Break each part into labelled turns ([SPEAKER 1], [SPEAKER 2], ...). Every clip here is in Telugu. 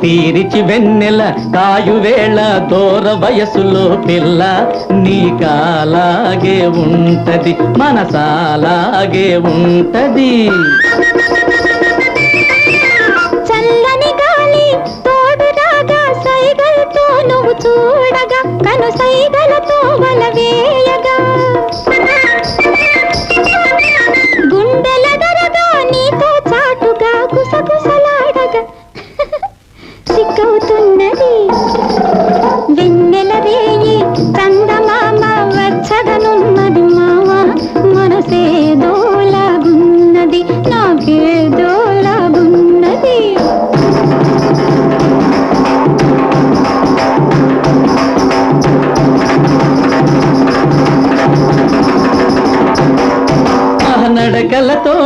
[SPEAKER 1] తీరిచి వెన్నెల కాయువేళ దూర వయసులో పిల్ల నీకాలాగే ఉంటది మనసాలాగే ఉంటది.
[SPEAKER 2] చూడగా కను సైగలతో వల వేయగా.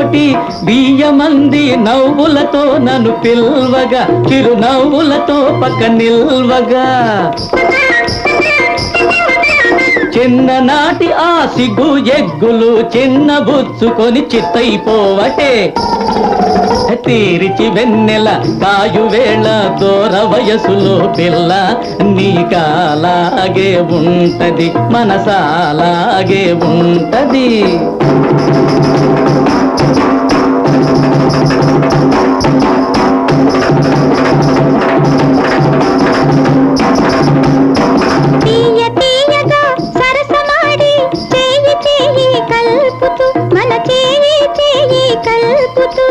[SPEAKER 1] తోటి బియ్యమంది నవ్వులతో నన్ను పిల్వగా చిరునవ్వులతో పక్క నిల్వగా. చిన్ననాటి ఆ సిగ్గు ఎగ్గులు చిన్న బుచ్చుకొని చిత్తైపోవటే. తీరిచి వెన్నెల కాయువేళ దూర వయసులో పిల్ల నీకాలాగే ఉంటది మనసాలాగే ఉంటది.
[SPEAKER 2] తీయ కల్పుతూ మన చేయి చేయి కల్పుతూ.